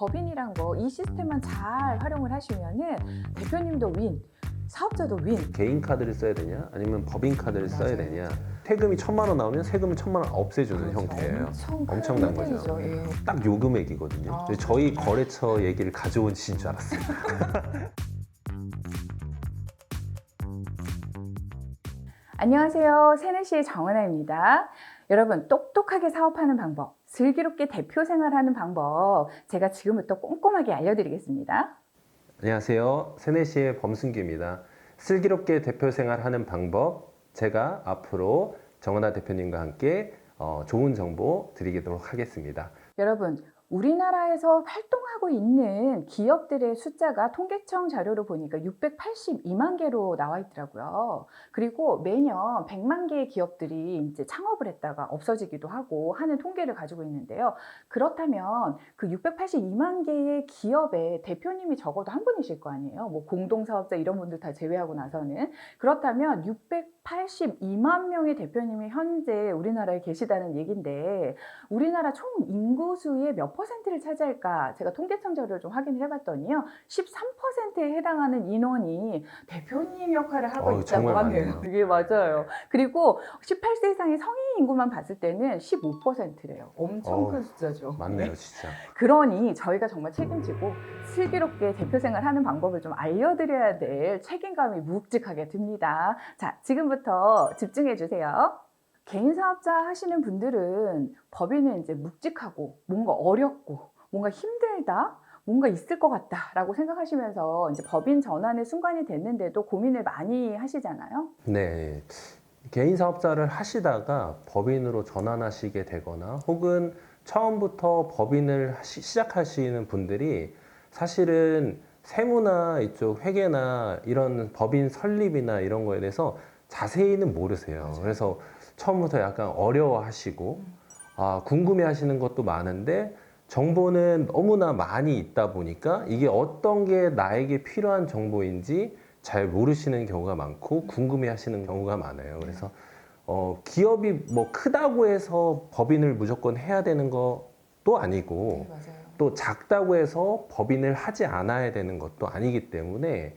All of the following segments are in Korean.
법인이란 거 이 시스템만 잘 활용을 하시면은 대표님도 윈, 사업자도 윈. 개인 카드를 써야 되냐 아니면 법인 카드를 써야 맞아요. 되냐 세금이 천만 원 나오면 세금을 천만 원 없애주는 그렇죠. 형태예요 엄청 큰 엄청난 거죠. 예. 딱 요 금액이거든요 아, 저희 거래처 얘기를 가져온 지인 줄 알았어요 안녕하세요. 세네시의 정은아입니다. 여러분, 똑똑하게 사업하는 방법, 슬기롭게 대표 생활하는 방법, 제가 지금부터 꼼꼼하게 알려드리겠습니다. 안녕하세요. 세네시의 범순기입니다. 슬기롭게 대표 생활하는 방법 제가 앞으로 정은아 대표님과 함께 어, 좋은 정보 드리도록 하겠습니다. 여러분, 우리나라에서 활동하고 있는 기업들의 숫자가 통계청 자료로 보니까 682만 개로 나와 있더라고요. 그리고 매년 100만 개의 기업들이 이제 창업을 했다가 없어지기도 하고 하는 통계를 가지고 있는데요. 그렇다면 그 682만 개의 기업의 대표님이 적어도 한 분이실 거 아니에요. 뭐 공동사업자 이런 분들 다 제외하고 나서는. 그렇다면 682만 명의 대표님이 현재 우리나라에 계시다는 얘긴데 우리나라 총 인구 수의 몇 퍼센트를 차지할까? 제가 통계청 자료를 좀 확인을 해봤더니요. 13%에 해당하는 인원이 대표님 역할을 하고 어우, 있다고 정말 하네요. 많네요. 이게 맞아요. 그리고 18세 이상의 성인 인구만 봤을 때는 15%래요. 엄청 어우, 큰 숫자죠. 맞네요 진짜 그러니 저희가 정말 책임지고 슬기롭게 대표 생활하는 방법을 좀 알려드려야 될 책임감이 묵직하게 듭니다. 자, 지금부터 집중해 주세요. 개인 사업자 하시는 분들은 법인은 이제 묵직하고 뭔가 어렵고 뭔가 힘들다. 뭔가 있을 것 같다라고 생각하시면서 이제 법인 전환의 순간이 됐는데도 고민을 많이 하시잖아요. 네. 개인 사업자를 하시다가 법인으로 전환하시게 되거나 혹은 처음부터 법인을 하시- 시작하시는 분들이 사실은 세무나 이쪽 회계나 이런 법인 설립이나 이런 거에 대해서 자세히는 모르세요. 맞아요. 그래서 처음부터 약간 어려워하시고 아, 궁금해 하시는 것도 많은데 정보는 너무나 많이 있다 보니까 이게 어떤 게 나에게 필요한 정보인지 잘 모르시는 경우가 많고 궁금해 하시는 경우가 많아요. 그래서 어, 기업이 뭐 크다고 해서 법인을 무조건 해야 되는 것도 아니고 맞아요. 또 작다고 해서 법인을 하지 않아야 되는 것도 아니기 때문에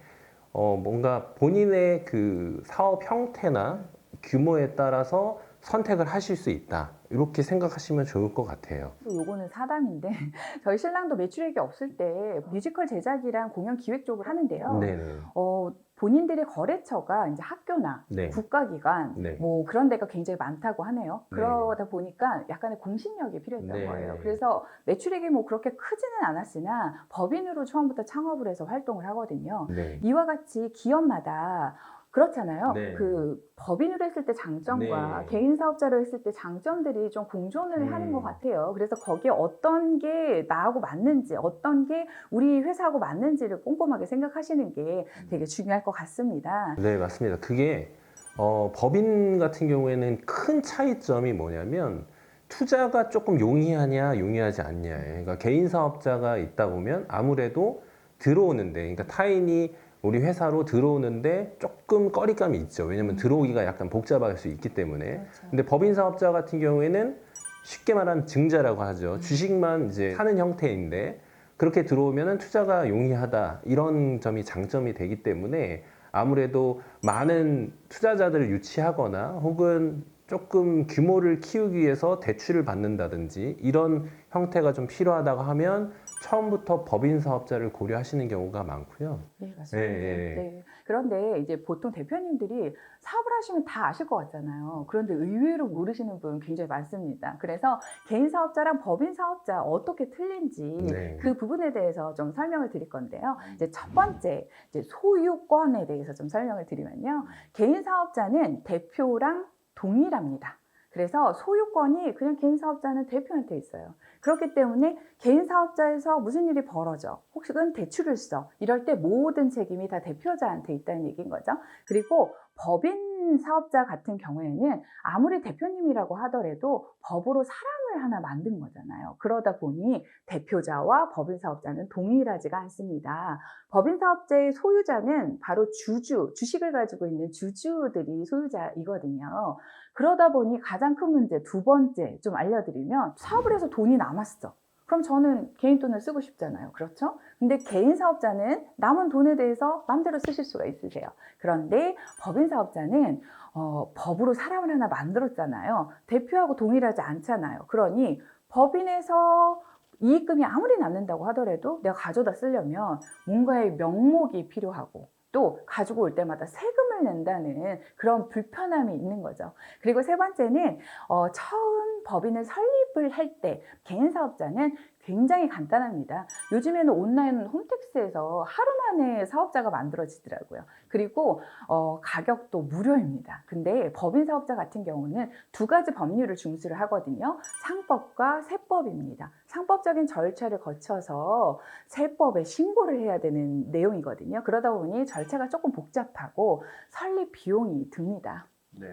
어, 뭔가 본인의 그 사업 형태나 규모에 따라서 선택을 하실 수 있다. 이렇게 생각하시면 좋을 것 같아요. 또 요거는 사담인데 저희 신랑도 매출액이 없을 때 뮤지컬 제작이랑 공연 기획 쪽을 하는데요. 네네. 어, 본인들의 거래처가 이제 학교나 네. 국가기관 네. 뭐 그런 데가 굉장히 많다고 하네요. 네. 그러다 보니까 약간의 공신력이 필요했던 네. 거예요. 그래서 매출액이 뭐 그렇게 크지는 않았으나 법인으로 처음부터 창업을 해서 활동을 하거든요. 네. 이와 같이 기업마다 그렇잖아요. 네. 그 법인으로 했을 때 장점과 네. 개인 사업자로 했을 때 장점들이 좀 공존을 음. 하는 것 같아요. 그래서 거기에 어떤 게 나하고 맞는지, 어떤 게 우리 회사하고 맞는지를 꼼꼼하게 생각하시는 게 되게 중요할 것 같습니다. 네, 맞습니다. 그게 어, 법인 같은 경우에는 큰 차이점이 뭐냐면 투자가 조금 용이하냐, 용이하지 않냐. 그러니까 개인 사업자가 있다 보면 아무래도 들어오는데, 그러니까 타인이 우리 회사로 들어오는데 조금 꺼리감이 있죠. 왜냐면 들어오기가 약간 복잡할 수 있기 때문에. 그렇죠. 근데 법인 사업자 같은 경우에는 쉽게 말하면 증자라고 하죠. 주식만 이제 사는 형태인데 그렇게 들어오면 투자가 용이하다 이런 점이 장점이 되기 때문에 아무래도 많은 투자자들을 유치하거나 혹은 조금 규모를 키우기 위해서 대출을 받는다든지 이런 형태가 좀 필요하다고 하면 처음부터 법인 사업자를 고려하시는 경우가 많고요. 네, 맞습니다. 네, 네. 네. 그런데 이제 보통 대표님들이 사업을 하시면 다 아실 것 같잖아요. 그런데 의외로 모르시는 분 굉장히 많습니다. 그래서 개인 사업자랑 법인 사업자 어떻게 틀린지 네. 그 부분에 대해서 좀 설명을 드릴 건데요. 이제 첫 번째, 이제 소유권에 대해서 좀 설명을 드리면요. 개인 사업자는 대표랑 동일합니다. 그래서 소유권이 그냥 개인 사업자는 대표한테 있어요. 그렇기 때문에 개인 사업자에서 무슨 일이 벌어져, 혹은 대출을 써, 이럴 때 모든 책임이 다 대표자한테 있다는 얘기인 거죠. 그리고 법인 사업자 같은 경우에는 아무리 대표님이라고 하더라도 법으로 사람을 하나 만든 거잖아요. 그러다 보니 대표자와 법인 사업자는 동일하지가 않습니다. 법인 사업자의 소유자는 바로 주주, 주식을 가지고 있는 주주들이 소유자이거든요. 그러다 보니 가장 큰 문제 두 번째 좀 알려드리면 사업을 해서 돈이 남았어. 그럼 저는 개인 돈을 쓰고 싶잖아요. 그렇죠? 근데 개인 사업자는 남은 돈에 대해서 마음대로 쓰실 수가 있으세요. 그런데 법인 사업자는 어, 법으로 사람을 하나 만들었잖아요. 대표하고 동일하지 않잖아요. 그러니 법인에서 이익금이 아무리 남는다고 하더라도 내가 가져다 쓰려면 뭔가의 명목이 필요하고 또 가지고 올 때마다 세금을 낸다는 그런 불편함이 있는 거죠. 그리고 세 번째는 어, 처음 법인을 설립을 할 때 개인 사업자는 굉장히 간단합니다. 요즘에는 온라인 홈택스에서 하루 만에 사업자가 만들어지더라고요. 그리고 어, 가격도 무료입니다. 근데 법인 사업자 같은 경우는 두 가지 법률을 준수를 하거든요. 상법과 세법입니다. 상법적인 절차를 거쳐서 세법에 신고를 해야 되는 내용이거든요. 그러다 보니 절차가 조금 복잡하고 설립 비용이 듭니다. 네.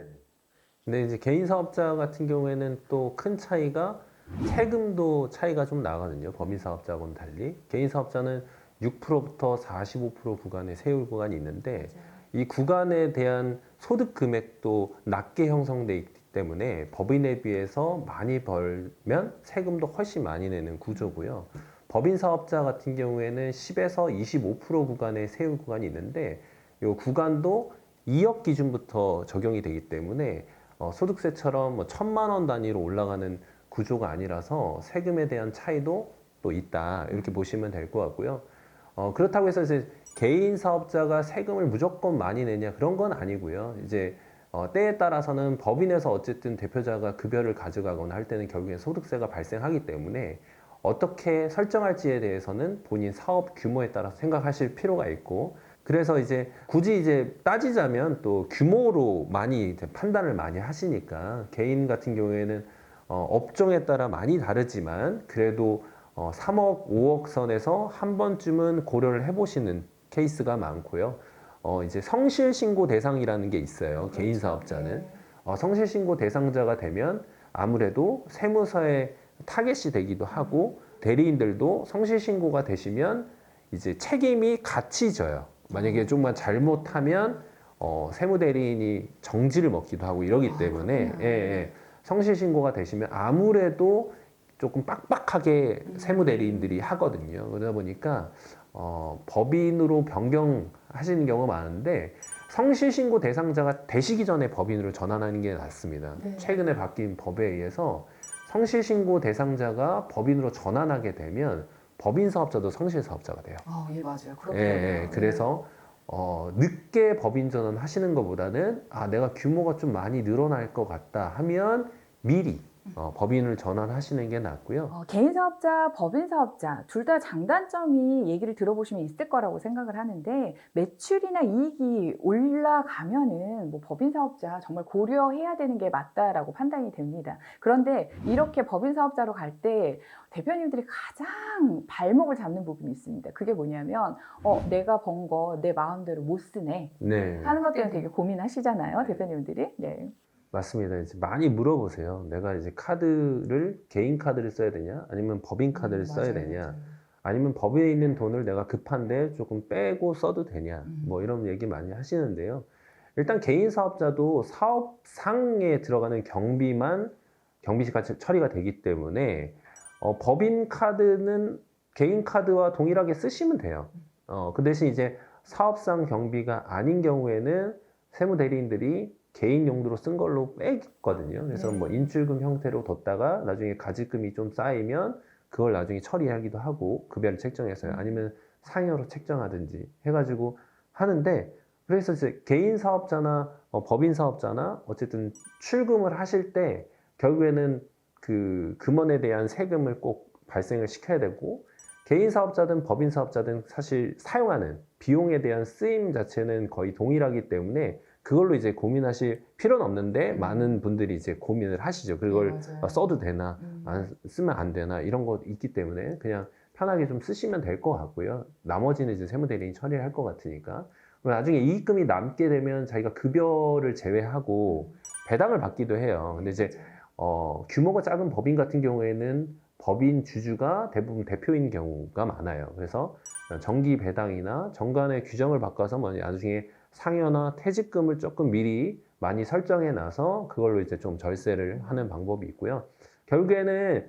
근데 이제 개인 사업자 같은 경우에는 또 큰 차이가 세금도 차이가 좀 나거든요. 법인 사업자하고는 달리. 개인 사업자는 6%부터 45% 구간의 세율 구간이 있는데 이 구간에 대한 소득 금액도 낮게 형성돼 있기 때문에 법인에 비해서 많이 벌면 세금도 훨씬 많이 내는 구조고요. 법인 사업자 같은 경우에는 10에서 25% 구간의 세율 구간이 있는데 이 구간도 2억 기준부터 적용이 되기 때문에 어, 소득세처럼 뭐 천만 원 단위로 올라가는 구조가 아니라서 세금에 대한 차이도 또 있다 이렇게 보시면 될 것 같고요. 어, 그렇다고 해서 이제 개인 사업자가 세금을 무조건 많이 내냐 그런 건 아니고요. 이제 어, 때에 따라서는 법인에서 어쨌든 대표자가 급여를 가져가거나 할 때는 결국엔 소득세가 발생하기 때문에 어떻게 설정할지에 대해서는 본인 사업 규모에 따라서 생각하실 필요가 있고 그래서 이제 굳이 이제 따지자면 또 규모로 많이 판단을 많이 하시니까 개인 같은 경우에는 어, 업종에 따라 많이 다르지만 그래도 어, 3억, 5억 선에서 한 번쯤은 고려를 해보시는 케이스가 많고요. 어, 이제 성실 신고 대상이라는 게 있어요. 개인 사업자는. 어, 성실 신고 대상자가 되면 아무래도 세무서에 타겟이 되기도 하고 대리인들도 성실 신고가 되시면 이제 책임이 같이 져요. 만약에 조금만 잘못하면 어, 세무 대리인이 정지를 먹기도 하고 이러기 때문에 예, 예. 성실 신고가 되시면 아무래도 조금 빡빡하게 세무 대리인들이 하거든요. 그러다 보니까 어, 법인으로 변경하시는 경우가 많은데 성실 신고 대상자가 되시기 전에 법인으로 전환하는 게 낫습니다. 네. 최근에 바뀐 법에 의해서 성실 신고 대상자가 법인으로 전환하게 되면 법인 사업자도 성실 사업자가 돼요. 아, 예, 맞아요. 예, 그렇더라고요. 네. 예. 그래서 어, 늦게 법인 전환 하시는 것보다는 아 내가 규모가 좀 많이 늘어날 것 같다 하면 미리 어, 법인을 전환하시는 게 낫고요. 어, 개인 사업자, 법인 사업자 둘 다 장단점이 얘기를 들어보시면 있을 거라고 생각을 하는데 매출이나 이익이 올라가면은 뭐 법인 사업자 정말 고려해야 되는 게 맞다라고 판단이 됩니다. 그런데 이렇게 법인 사업자로 갈 때 대표님들이 가장 발목을 잡는 부분이 있습니다. 그게 뭐냐면 어, 내가 번 거 내 마음대로 못 쓰네 네, 하는 것 때문에 되게 고민하시잖아요, 대표님들이. 네. 맞습니다. 이제 많이 물어보세요. 내가 이제 카드를 개인 카드를 써야 되냐, 아니면 법인 카드를 써야 되냐, 아니면 법인에 있는 돈을 내가 급한데 조금 빼고 써도 되냐, 음. 뭐 이런 얘기 많이 하시는데요. 일단 개인 사업자도 사업상에 들어가는 경비만 경비시가 처리가 되기 때문에 어, 법인 카드는 개인 카드와 동일하게 쓰시면 돼요. 어, 그 대신 이제 사업상 경비가 아닌 경우에는 세무 대리인들이 개인 용도로 쓴 걸로 빼거든요. 그래서 네. 뭐 인출금 형태로 뒀다가 나중에 가지금이 좀 쌓이면 그걸 나중에 처리하기도 하고 급여를 책정해서요. 아니면 상여로 책정하든지 해가지고 하는데 그래서 이제 개인 사업자나 어, 법인 사업자나 어쨌든 출금을 하실 때 결국에는 그 금원에 대한 세금을 꼭 발생을 시켜야 되고 개인 사업자든 법인 사업자든 사실 사용하는 비용에 대한 쓰임 자체는 거의 동일하기 때문에 그걸로 이제 고민하실 필요는 없는데 음. 많은 분들이 이제 고민을 하시죠. 그걸 네, 써도 되나 음. 안 쓰면 안 되나 이런 거 있기 때문에 그냥 편하게 좀 쓰시면 될 것 같고요. 나머지는 이제 세무대리인이 처리를 할 것 같으니까 그럼 나중에 이익금이 남게 되면 자기가 급여를 제외하고 배당을 받기도 해요. 근데 이제 어, 규모가 작은 법인 같은 경우에는 법인 주주가 대부분 대표인 경우가 많아요. 그래서 정기 배당이나 정관의 규정을 바꿔서 뭐 나중에 상여나 퇴직금을 조금 미리 많이 설정해 놔서 그걸로 이제 좀 절세를 하는 방법이 있고요. 결국에는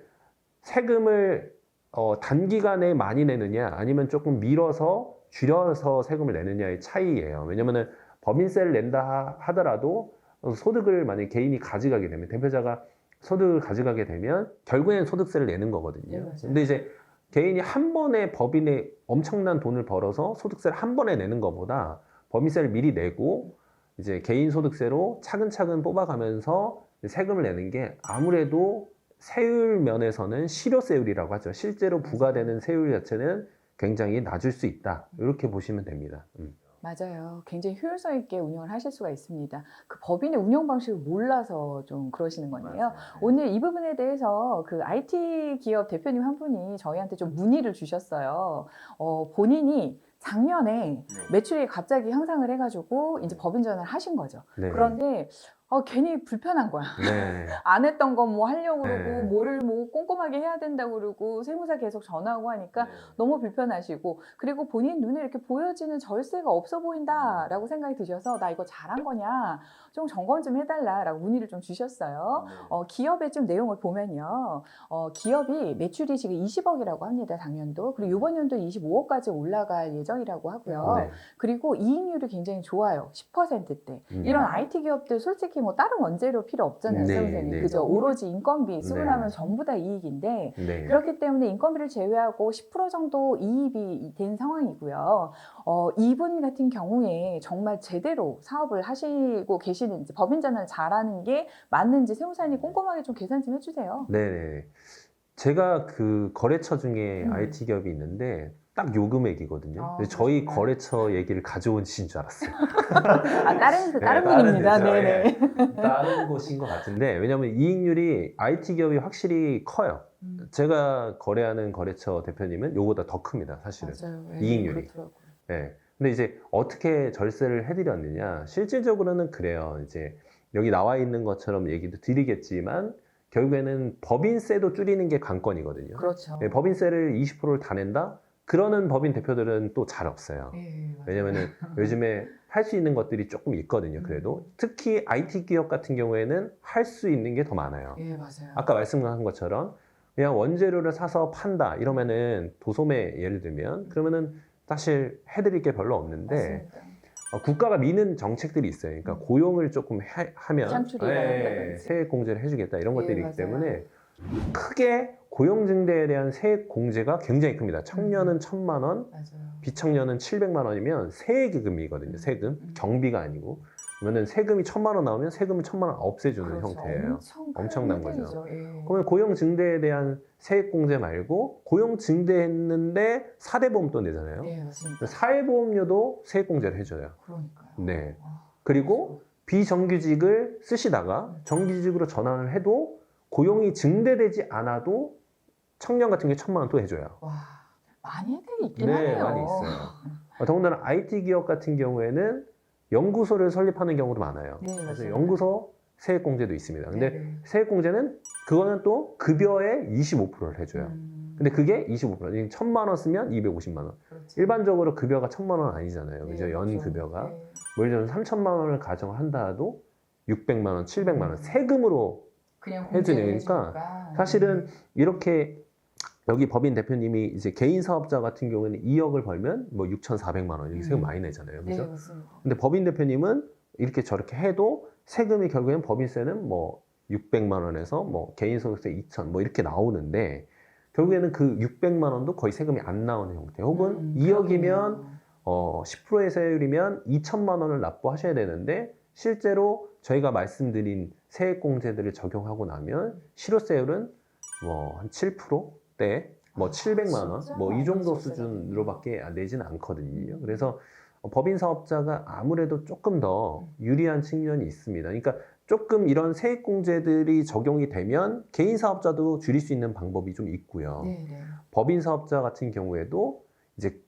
세금을 어, 단기간에 많이 내느냐 아니면 조금 미뤄서 줄여서 세금을 내느냐의 차이예요. 왜냐면은 법인세를 낸다 하- 하더라도 소득을 만약 개인이 가져가게 되면 대표자가 소득을 가져가게 되면 결국에는 소득세를 내는 네, 거거든요. 맞아요. 근데 이제 개인이 한 번에 법인에 엄청난 돈을 벌어서 소득세를 한 번에 내는 것보다 법인세를 미리 내고 이제 개인 소득세로 차근차근 뽑아가면서 세금을 내는 게 아무래도 세율 면에서는 실효세율이라고 하죠. 실제로 부과되는 세율 자체는 굉장히 낮을 수 있다. 이렇게 보시면 됩니다. 음. 맞아요. 굉장히 효율성 있게 운영을 하실 수가 있습니다. 그 법인의 운영 방식을 몰라서 좀 그러시는 거네요. 오늘 이 부분에 대해서 그 IT 기업 대표님 한 분이 저희한테 좀 문의를 주셨어요. 어, 본인이 작년에 매출이 갑자기 향상을 해가지고 이제 법인 전환을 하신 거죠. 네. 그런데 어, 괜히 불편한 거야. 네. 안 했던 거 뭐 하려고 그러고 네. 뭐를 뭐 꼼꼼하게 해야 된다고 그러고 세무사 계속 전화하고 하니까 너무 불편하시고 그리고 본인 눈에 이렇게 보여지는 절세가 없어 보인다라고 생각이 드셔서 나 이거 잘한 거냐 좀 점검 좀 해달라라고 문의를 좀 주셨어요. 어, 기업의 좀 내용을 보면요. 어, 기업이 매출이 지금 20억이라고 합니다. 작년도. 그리고 이번 연도 25억까지 올라갈 예정이라고 하고요. 네. 그리고 이익률이 굉장히 좋아요. 10%대. 음. 이런 IT 기업들 솔직히 뭐 다른 원재료 필요 없잖아요. 네, 선생님. 네. 그죠? 오로지 인건비 수분하면 네. 전부 다 이익인데 네. 그렇기 때문에 인건비를 제외하고 10% 정도 이입이 된 상황이고요. 어, 이분 같은 경우에 정말 제대로 사업을 하시고 계시는지 법인 전환을 잘하는 게 맞는지 세무사님 꼼꼼하게 좀 계산 좀 해주세요. 네네. 제가 그 거래처 중에 음. IT 기업이 있는데 딱 요 금액이거든요. 아, 그래서 저희. 거래처 얘기를 가져온 시인 줄 알았어요. 아 다른 네, 다른 다른 분입니다. 데죠. 네네. 다른 곳인 것 같은데 왜냐하면 이익률이 IT 기업이 확실히 커요. 음, 제가 거래하는 거래처 대표님은 요보다 더 큽니다, 사실은. 맞아요. 예, 이익률이. 그렇더라고요. 네. 근데 이제 어떻게 절세를 해드렸느냐? 실질적으로는 그래요. 이제 여기 나와 있는 것처럼 얘기도 드리겠지만 결국에는 법인세도 줄이는 게 관건이거든요. 그렇죠. 네, 법인세를 20%를 다 낸다? 그러는 법인 대표들은 또 잘 없어요. 예. 왜냐면은 요즘에 할 수 있는 것들이 조금 있거든요. 그래도 특히 IT 기업 같은 경우에는 할 수 있는 게 더 많아요. 예 맞아요. 아까 말씀한 것처럼 그냥 원재료를 사서 판다 이러면은 도소매 예를 들면 그러면은 사실 해드릴 게 별로 없는데 맞습니다. 어, 국가가 미는 정책들이 있어요. 그러니까 고용을 조금 해- 하면 창출이나 예. 세액 공제를 해주겠다 이런 예, 것들이 맞아요. 있기 때문에 크게 고용 증대에 대한 세액 공제가 굉장히 큽니다. 청년은 천만 원, 맞아요. 비청년은 700만 원이면 세액금이거든요. 세금 음. 경비가 아니고 그러면은 세금이 천만 원 나오면 세금을 천만 원 없애주는 그렇죠. 형태예요. 엄청 혜택이죠. 거죠. 예. 그러면 고용 증대에 대한 세액 공제 말고 고용 증대했는데 사대보험 또 내잖아요. 예 맞습니다. 사회보험료도 세액 공제를 해줘요. 그러니까요. 네. 와, 그리고 비정규직을 쓰시다가 정규직으로 전환을 해도 고용이 증대되지 않아도 청년 같은 게 천만 원 또 해줘요. 와 많이 혜택이 있긴 네, 하네요. 많이 있어요. 어, 더군다나 IT 기업 같은 경우에는 연구소를 설립하는 경우도 많아요. 네, 그래서 맞아요. 연구소 세액 공제도 있습니다. 근데 네. 세액 공제는 그거는 또 급여의 25%를 해줘요. 음, 근데 그게 25%. 천만 원 쓰면 250만 원. 그렇죠. 일반적으로 급여가 천만 원 아니잖아요. 그죠? 네, 연 그렇죠. 급여가. 네. 뭐 예를 들어서 3천만 원을 가정한다 해도 600만 원, 700만 원 음. 세금으로 해주니까 공제를 해주니까. 사실은 이렇게 여기 법인 대표님이 이제 개인 사업자 같은 경우에는 2억을 벌면 뭐 6,400만 원 이렇게 세금 음. 많이 내잖아요. 네 그죠? 맞습니다. 근데 법인 대표님은 이렇게 저렇게 해도 세금이 결국엔 법인세는 뭐 600만 원에서 뭐 개인 소득세 2천 뭐 이렇게 나오는데 결국에는 그 600만 원도 거의 세금이 안 나오는 형태. 혹은 음, 2억이면 그러네요. 어 10%의 세율이면 2천만 원을 납부하셔야 되는데 실제로 저희가 말씀드린 세액 공제들을 적용하고 나면 실효세율은 뭐 한 7%대 뭐 아, 700만 원 진짜 뭐이 정도 수준으로밖에 내지는 않거든요. 그래서 어, 법인 사업자가 아무래도 조금 더 유리한 측면이 있습니다. 그러니까 조금 이런 세액 공제들이 적용이 되면 개인 사업자도 줄일 수 있는 방법이 좀 있고요. 네, 네. 법인 사업자 같은 경우에도 이제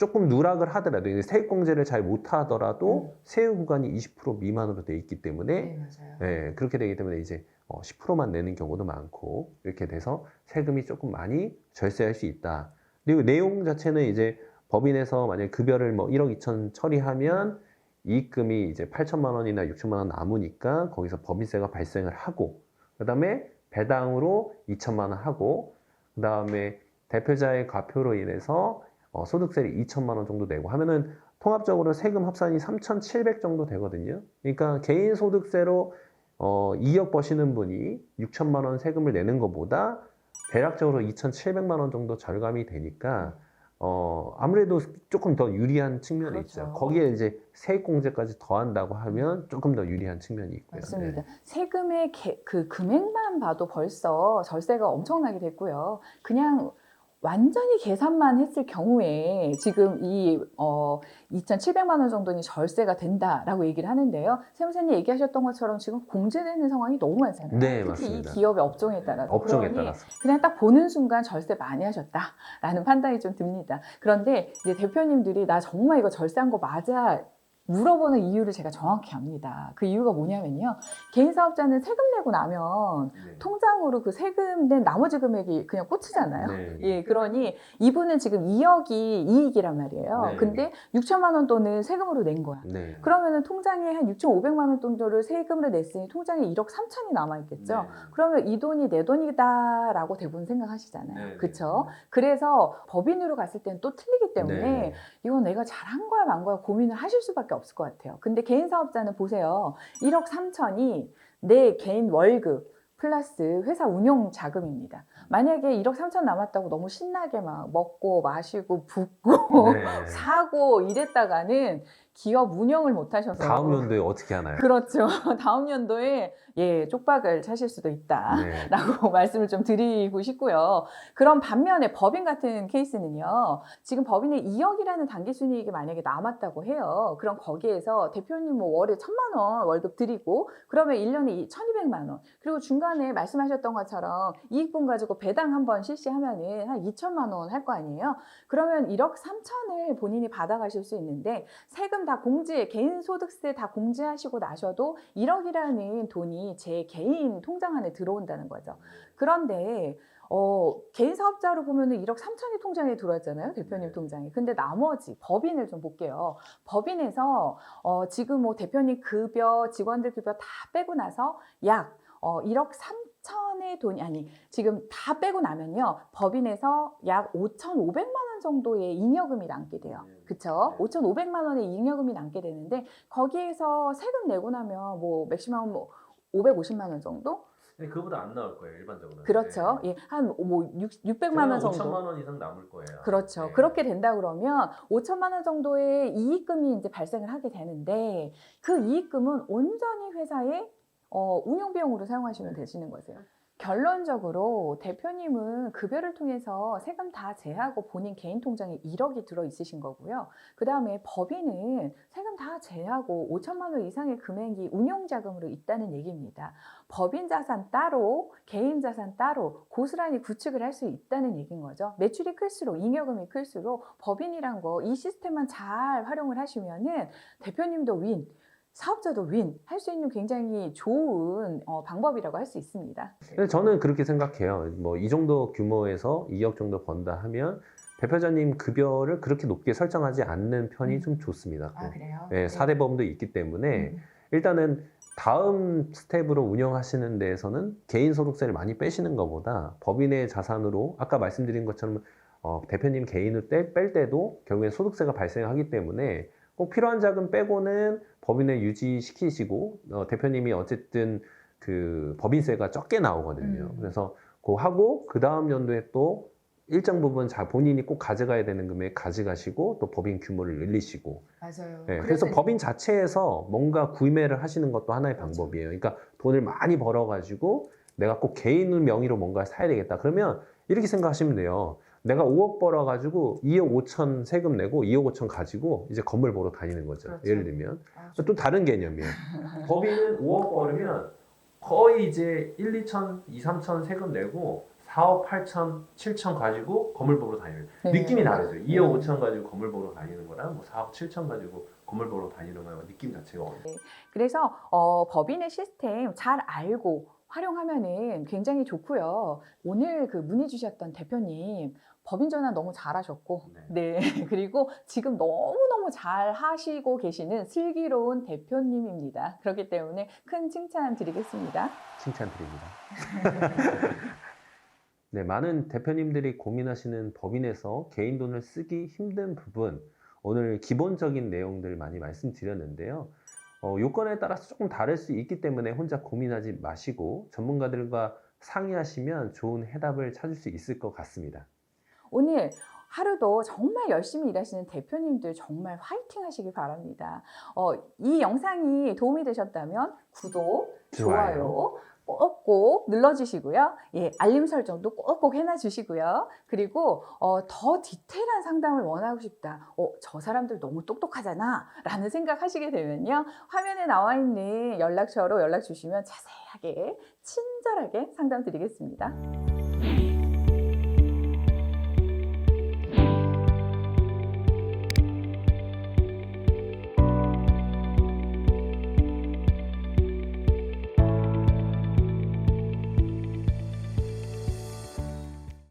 조금 누락을 하더라도 이제 세액 공제를 잘 못하더라도 세율 구간이 20% 미만으로 돼 있기 때문에 네. 예, 그렇게 되기 때문에 이제 어, 10%만 내는 경우도 많고 이렇게 돼서 세금이 조금 많이 절세할 수 있다. 그리고 내용 자체는 이제 법인에서 만약 급여를 뭐 1억 2천 처리하면 이익금이 이제 8천만 원이나 6천만 원 남으니까 거기서 법인세가 발생을 하고 그다음에 배당으로 2천만 원 하고 그다음에 대표자의 과표로 인해서 어, 소득세를 2천만 원 정도 내고 하면은 통합적으로 세금 합산이 3,700 정도 되거든요. 그러니까 개인 소득세로 어, 2억 버시는 분이 6천만 원 세금을 내는 것보다 대략적으로 2,700만 원 정도 절감이 되니까 어, 아무래도 조금 더 유리한 측면이 그렇죠. 있죠. 거기에 이제 세액공제까지 더한다고 하면 조금 더 유리한 측면이 있고요. 맞습니다. 네. 세금의 개- 그 금액만 봐도 벌써 절세가 엄청나게 됐고요. 그냥 완전히 계산만 했을 경우에 지금 이 어, 2,700만 원 정도는 절세가 된다라고 얘기를 하는데요. 세무사님 얘기하셨던 것처럼 지금 공제되는 상황이 너무 많잖아요. 네, 특히 맞습니다. 이 기업의 업종에 따라서. 업종에 따라서. 그냥 딱 보는 순간 절세 많이 하셨다라는 판단이 좀 듭니다. 그런데 이제 대표님들이 나 정말 이거 절세한 거 맞아 물어보는 이유를 제가 정확히 압니다. 그 이유가 뭐냐면요. 개인 사업자는 세금 내고 나면 통장으로 그 세금 낸 나머지 금액이 그냥 꽂히잖아요. 네. 예, 그러니 이분은 지금 2억이 이익이란 말이에요. 네. 근데 6천만 원 돈을 세금으로 낸 거야. 네. 그러면은 통장에 한 6,500만 원 정도를 세금을 냈으니 통장에 1억 3천이 남아 있겠죠. 네. 그러면 이 돈이 내 돈이다라고 대부분 생각하시잖아요. 네, 네. 그렇죠? 그래서 법인으로 갔을 때는 또 틀리기 때문에 네. 이건 내가 잘한 거야 만 거야 고민을 하실 수밖에 없을 것 같아요. 근데 개인 사업자는 보세요. 1억 3천이 내 개인 월급 플러스 회사 운용 자금입니다. 만약에 1억 3천 남았다고 너무 신나게 막 먹고 마시고 붓고 네. 사고 이랬다가는 기업 운영을 못 하셔서 다음 연도에 어떻게 하나요? 그렇죠. 다음 연도에 예 쪽박을 차실 수도 있다. 네. 라고 말씀을 좀 드리고 싶고요. 그런 반면에 법인 같은 케이스는요. 지금 법인에 2억이라는 단기 순이익이 만약에 남았다고 해요. 그럼 거기에서 대표님 뭐 월에 1천만 원 월급 드리고 그러면 1년에 1,200만 원. 그리고 중간에 말씀하셨던 것처럼 이익분 가지고 배당 한번 실시하면은 한 2천만 원 할 거 아니에요. 그러면 1억 3천을 본인이 받아가실 수 있는데 세금 다 공제, 개인 소득세 다 공제하시고 나셔도 1억이라는 돈이 제 개인 통장 안에 들어온다는 거죠. 그런데 어, 개인 사업자로 보면은 1억 3천이 통장에 들어왔잖아요. 대표님 네. 통장에. 근데 나머지 법인을 좀 볼게요. 법인에서 어, 지금 뭐 대표님 급여, 직원들 급여 다 빼고 나서 약 어, 1억 3천의 돈이 아니 지금 다 빼고 나면요. 법인에서 약 5,500만 원 정도의 잉여금이 남게 돼요. 음. 그쵸? 네. 5,500만 원의 잉여금이 남게 되는데 거기에서 세금 내고 나면 뭐 맥시멈 뭐 550만 원 정도? 근데 그보다 안 나올 거예요 일반적으로. 그렇죠. 예, 한뭐 600만 원 정도. 5천만 원 이상 남을 거예요. 그렇죠. 네. 그렇게 된다 그러면 5천만 원 정도의 이익금이 이제 발생을 하게 되는데 그 이익금은 온전히 회사의 어, 운영 비용으로 사용하시면 네. 되시는 거세요. 결론적으로 대표님은 급여를 통해서 세금 다 제하고 본인 개인 통장에 1억이 들어 있으신 거고요. 그 다음에 법인은 세금 다 제하고 5천만 원 이상의 금액이 운용 자금으로 있다는 얘기입니다. 법인 자산 따로, 개인 자산 따로 고스란히 구축을 할 수 있다는 얘기인 거죠. 매출이 클수록, 잉여금이 클수록 법인이란 거 이 시스템만 잘 활용을 하시면은 대표님도 윈, 사업자도 윈 할 수 있는 굉장히 좋은 어, 방법이라고 할 수 있습니다. 근데 저는 그렇게 생각해요. 뭐 이 정도 규모에서 2억 정도 번다 하면 대표자님 급여를 그렇게 높게 설정하지 않는 편이 음. 좀 좋습니다. 그래요? 네, 사대보험도 있기 때문에 음. 일단은 다음 스텝으로 운영하시는 데에서는 개인 소득세를 많이 빼시는 것보다 법인의 자산으로 아까 말씀드린 것처럼 어, 대표님 개인을 떼, 뺄 때도 결국엔 소득세가 발생하기 때문에 꼭 필요한 자금 빼고는 법인을 유지시키시고 어, 대표님이 어쨌든 그 법인세가 적게 나오거든요. 음. 그래서 그 하고 그 다음 연도에 또 일정 부분 자 본인이 꼭 가져가야 되는 금액 가져가시고 또 법인 규모를 늘리시고 맞아요. 네, 그래서 법인 자체에서 뭔가 구매를 하시는 것도 하나의. 방법이에요. 그러니까 돈을 많이 벌어가지고 내가 꼭 개인 명의로 뭔가 사야 되겠다. 그러면 이렇게 생각하시면 돼요. 내가 5억 벌어가지고 2억 5천 세금 내고 2억 5천 가지고 이제 건물 보러 다니는 거죠. 그렇죠. 예를 들면 아, 또 다른 개념이에요. 법인은 5억 벌으면 거의 이제 1, 2천, 2, 3천 세금 내고 4억 8천, 7천 가지고 건물 보러 다니는 네. 느낌이 다르죠. 2억 네. 5천 가지고 건물 보러 다니는 거랑 뭐 4억 7천 가지고 건물 보러 다니는 거랑 느낌 자체가 어려요. 그래서 어, 법인의 시스템 잘 알고 활용하면은 굉장히 좋고요. 오늘 그 문의 주셨던 대표님 법인 전환 너무 잘하셨고, 네 그리고 지금 너무 너무 잘 하시고 계시는 슬기로운 대표님입니다. 그렇기 때문에 큰 칭찬 드리겠습니다. 칭찬 드립니다. 네, 많은 대표님들이 고민하시는 법인에서 개인 돈을 쓰기 힘든 부분, 오늘 기본적인 내용들 많이 말씀드렸는데요. 어, 요건에 따라서 조금 다를 수 있기 때문에 혼자 고민하지 마시고 전문가들과 상의하시면 좋은 해답을 찾을 수 있을 것 같습니다. 오늘 하루도 정말 열심히 일하시는 대표님들 정말 화이팅 하시기 바랍니다. 어, 이 영상이 도움이 되셨다면 구독, 좋아요. 좋아요 꼭꼭 눌러주시고요. 예, 알림 설정도 꼭꼭 해놔주시고요. 그리고 어, 더 디테일한 상담을 원하고 싶다. 어, 저 사람들 너무 똑똑하잖아. 라는 생각하시게 되면요. 화면에 나와 있는 연락처로 연락 주시면 자세하게, 친절하게 상담 드리겠습니다.